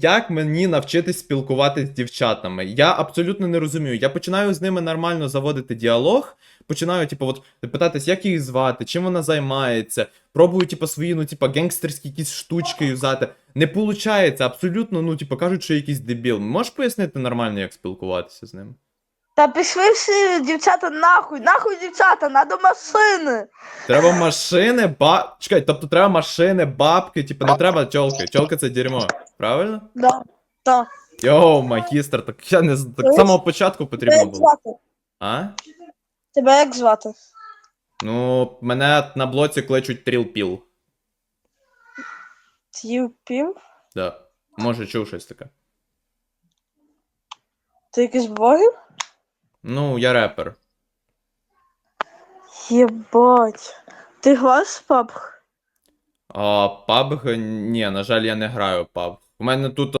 Як мені навчитись спілкуватися з дівчатами? Я абсолютно не розумію. Я починаю з ними нормально заводити діалог, починаю, типу, от питатись, як її звати, чим вона займається. Пробую, типу, свої, ну, типу, генгстерські якісь штучки юзати. Не виходить, абсолютно, ну, типу, кажуть, що якийсь дебіл. Можеш пояснити нормально, як спілкуватися з ними? Та пішли всі дівчата нахуй, нахуй дівчата, надо машини. Треба машини, ба. Чекай, тобто треба машини, бабки, типу, не треба тьолки. Тьолка це дерьмо. Правильно? Да. Та. Йоу, магістр, так я не з- так з самого початку Тебе потрібно як було. звати? А? Тебе як звати? Ну, мене на блоці кличуть трілпіл. Тів пів? Да. Може, чув щось таке. Ти якийсь блогер? Ну, я репер. Єбать. Ти граєш в PUBG? А PUBG, ні, на жаль, я не граю в PUBG. У мене тут